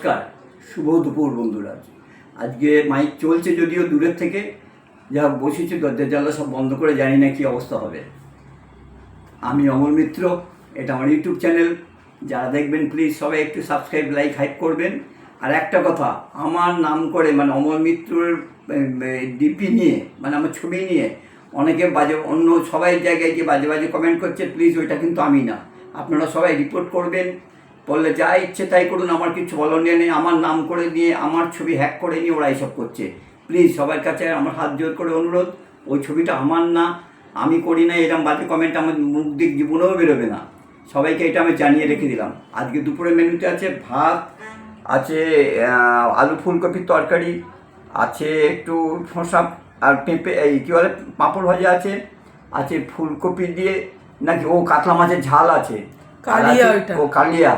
নমস্কার, শুভ দুপুর বন্ধুরা। আজকে মাইক চলছে যদিও দূরের থেকে, যা বসেছি, দরজা জানলা সব বন্ধ করে, জানি না কী অবস্থা হবে। আমি অমল মিত্র, এটা আমার ইউটিউব চ্যানেল। যারা দেখবেন প্লিজ সবাই একটু সাবস্ক্রাইব লাইক হাইপ করবেন। আর একটা কথা, আমার নাম করে মানে অমল মিত্রর ডিপি নিয়ে মানে আমার ছবি নিয়ে, অনেকে বাজে, অন্য সবাই জায়গায় গিয়ে বাজে বাজে কমেন্ট করছে প্লিজ ওইটা কিন্তু আমি না। আপনারা সবাই রিপোর্ট করবেন। বললে যা ইচ্ছে তাই করুন আমার কিছু বলনীয় নেই আমার নাম করে নিয়ে আমার ছবি হ্যাক করে নিয়ে ওরা এইসব করছে। প্লিজ সবার কাছে আমার হাত জোর করে অনুরোধ ওই ছবিটা আমার না আমি করি না এরকম বাজে কমেন্ট আমার মুখ দিক জীবনেও বেরোবে না। সবাইকে এটা আমি জানিয়ে রেখে দিলাম। আজকে দুপুরের মেনুতে আছে ভাত আছে আলু ফুলকপির তরকারি আছে একটু শসা আর পেঁপে এই কী বলে পাঁপড় ভাজা আছে আছে ফুলকপি দিয়ে নাকি ও কাতলা মাছের ঝাল আছে। কালিয়া ও কালিয়া।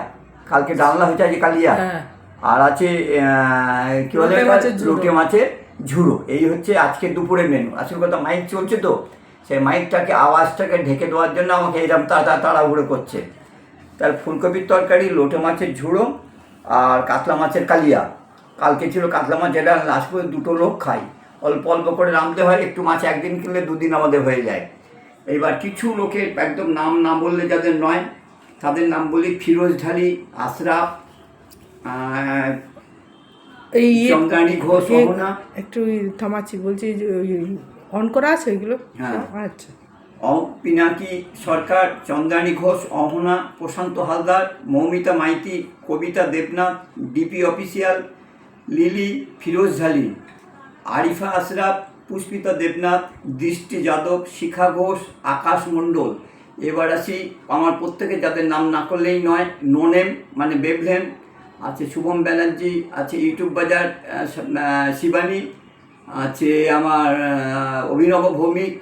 কালকে ডালনা হয়েছে আজকে কালিয়া। হ্যাঁ। আর আছে কি বলে লোটে মাছের ঝুড়ো। লোটে মাছের ঝুড়ো। এই হচ্ছে আজকে দুপুরের মেনু আসল কথা মাইক চলছে তো। সেই মাইকটাকে আওয়াজটাকে ঢেকে দেওয়ার জন্য আমাকে এরকম তাড়া তাড়াহুড়ো করছে। তার ফুলকপির তরকারি লোটে মাছের ঝুড়ো আর কাতলা মাছের কালিয়া। কালকে ছিল কাতলা মাছ যেটা লাস্ট করে দুটো লোক খাই অল্প অল্প করে নামতে হয় একটু মাছ একদিন কিনলে দুদিন আমাদের হয়ে যায়। এবার কিছু লোকের একদম নাম না বললে যাদের নয় তাদের নাম বলি ফিরোজ ঢালি আশরাফ এই ইয়ে- চন্দ্রাণী ঘোষ অহনা একটু থামাচ্ছি বলছি অন করা আছে ওইগুলো? হ্যাঁ। আচ্ছা। অ- Pinaki Sarkar Chandrani Ghosh Ahana Prashanta Haldar Moumita Maity Kabita Debnath DP official Lily Firoz Jhali Arifa Ashraf Pushpita Debnath Drishti Yadav Shikha Ghosh আকাশ মণ্ডল। এবার আসি, আমার প্রত্যেকে যাদের নাম না করলেই নয়, নোনেম মানে বেবলেম, আছে শুভম ব্যানার্জি, আছে ইউটিউব বাজার শিবানী, আছে আমার অভিনব ভৌমিক,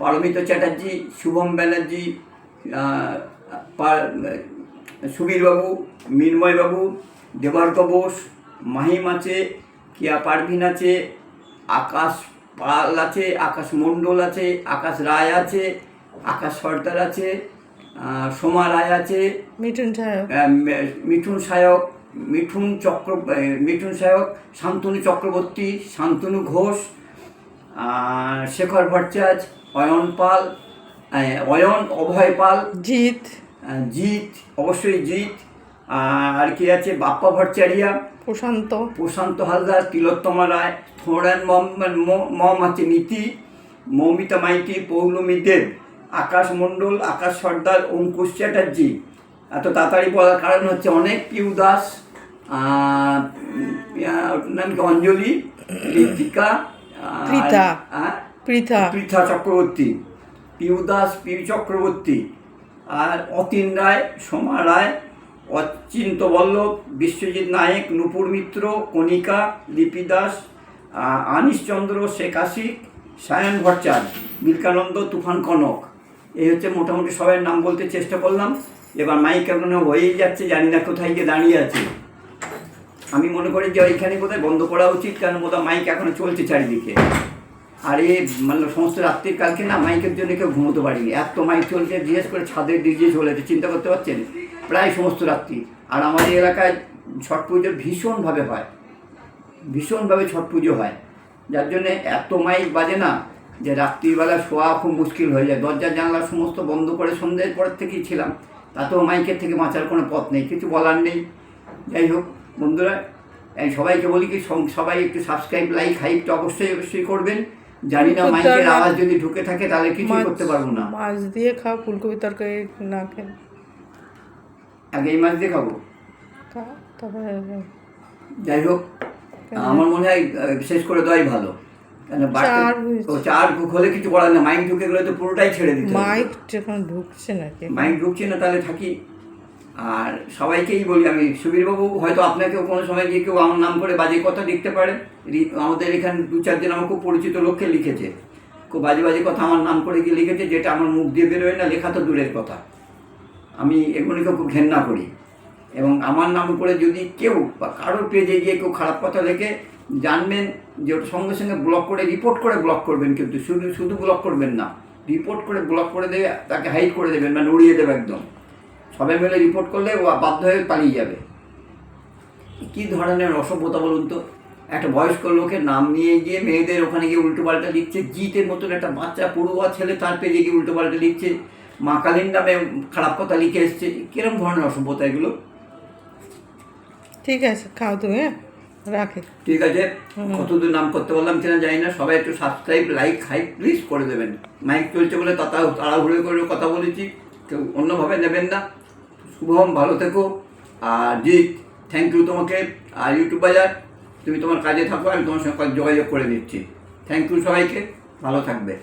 পারমিতা চ্যাটার্জি, শুভম ব্যানার্জি সুবীরবাবু, মিন্ময়বাবু, দেবার্ক বোস, মাহিম আছে, কিয়া পারভিন আছে, আকাশ পাল আছে, আকাশ মণ্ডল আছে, আকাশ রায় আছে আকাশ সর্দার আছে সোমা রায় আছে মিঠুন মে- মিঠুন সায়ক মিঠুন চক্র মিঠুন সায়ক শান্তনু চক্রবর্তী শান্তনু ঘোষ আর শেখর ভট্টাচার্য অয়ন পাল অয়ন অভয় পাল জিৎ। জিৎ অবশ্যই জিৎ আর কি আছে বাপ্পা ভট্টাচারিয়া প্রশান্ত। প্রশান্ত হালদার তিলোত্তমা রায় থোড়ান মম আছে নীতি মৌমিতা মাইতি পৌলমী দেব। আকাশ মণ্ডল আকাশ সর্দার অঙ্কুশ চ্যাটার্জি। এত তাড়াতাড়ি বলার কারণ হচ্ছে অনেক পিউ দাস নাম কি অঞ্জলি ঋতিকা প্রীতা। আহ, পৃথা পৃথা চক্রবর্তী। পিউ দাস পিউ চক্রবর্তী। আর অতীন রায় সোমা রায় অচিন্ত বল্লভ বিশ্বজিৎ নায়েক নূপুর মিত্র কণিকা লিপি দাস আহ, আনিস চন্দ্র শেখ আশিক সায়ন ভট্টাচার্য বিলকানন্দ তুফান কনক। এই হচ্ছে মোটামুটি সবাই নাম বলতে চেষ্টা করলাম। এবার মাইক এখন হয়েই যাচ্ছে, জানি না কোথায় গিয়ে দাঁড়িয়ে আছে। আমি মনে করি যে ওইখানে বোধহয় বন্ধ করা উচিত, কারণ বোধহয় মাইক এখনও চলছে চারিদিকে। আর এ মানে সমস্ত রাত্রির কালকে না মাইকের জন্য কেউ ঘুমোতে পারিনি। এত মাইক চলছে, জিজ্ঞেস করে ছাদের দিয়ে চলেছে চিন্তা করতে পারছেন? প্রায় সমস্ত রাত্রি। আর আমাদের এলাকায় ছট পুজো ভীষণভাবে হয়। ভীষণভাবে ছট পুজো হয়। যার জন্যে এত মাইক বাজে না যে রাত্রিবেলা শোয়া খুব মুশকিল হয়ে যায়। দরজা জানলা সমস্ত বন্ধ করে সন্ধ্যের পরের থেকেই ছিলাম। তাতেও মাইকের থেকে বাঁচার কোনো পথ নেই কিছু বলার নেই। যাই হোক বন্ধুরা এই সবাইকে বলি কি সবাই একটু সাবস্ক্রাইব লাইক হাইপটা অবশ্যই অবশ্যই করবেন। জানি না মাইকের। আওয়াজ যদি ঢুকে থাকে তাহলে মাছ- করতে পারব না। মাছ দিয়ে খাও ফুলকপি তরকারি না খেলে আগে এই মাছ দিয়ে খাব? যাই হোক আমার মনে হয় শেষ করে দেওয়াই ভালো। চার হয়েছে। চার হলে কিছু করার না মাইক ঢুকে গেলে তো পুরোটাই ছেড়ে দিতে হবে। মাইক যখন ঢুকছে নাকি মাইক ঢুকছে না তাহলে থাকি। আর সবাইকেই বলি আমি সুবীরবাবু হয়তো আপনাকেও কোনো সময় গিয়ে কেউ আমার নাম করে বাজে কথা লিখতে পারে। আমাদের এখানে দু চারজন আমার খুব পরিচিত লোককে লিখেছে। খুব বাজে বাজে কথা আমার নাম করে গিয়ে লিখেছে যেটা আমার মুখ দিয়ে বেরোয় না লেখা তো দূরের কথা। আমি এগুলিকে খুব ঘেন্না করি। এবং আমার নাম করে যদি কেউ বা কারোর পেজে গিয়ে কেউ খারাপ কথা লেখে, জানবেন যে সঙ্গে সঙ্গে ব্লক করে রিপোর্ট করে ব্লক করবেন কিন্তু শুধু শুধু ব্লক করবেন না। রিপোর্ট করে ব্লক করে দেবে, তাকে হাইড করে দেবেন মানে উড়িয়ে দেবে একদম। সবাই মিলে রিপোর্ট করলে ও বাধ্য হয়ে পালিয়ে যাবে। কী ধরনের অসভ্যতা বলুন তো? একটা বয়স্ক লোকের নাম নিয়ে গিয়ে মেয়েদের ওখানে গিয়ে উল্টো পাল্টা লিখছে, জিতের মতন একটা বাচ্চা, পড়ুয়া ছেলে তার পেজে গিয়ে উল্টো পাল্টা লিখছে, মা কালীর নামে খারাপ কথা লিখে এসছে। কিরম ধরনের অসভ্যতা এগুলো? ঠিক আছে খাও তুমি হ্যাঁ? রাখে। ঠিক আছে কতদূর নাম করতে পারলাম কিনা জানি না সবাই একটু সাবস্ক্রাইব লাইক হাই প্লিজ করে দেবেন। মাইক চলছে বলে তাতা তাড়াহুড়ো করে কথা বলেছি কেউ অন্যভাবে নেবেন না। শুভম ভালো থেকো। আর জিৎ থ্যাংক ইউ তোমাকে। আর ইউটিউব বাজার তুমি তোমার কাজে থাকো আমি তোমার সঙ্গে যোগাযোগ করে দিচ্ছি থ্যাংক ইউ সবাইকে ভালো থাকবে।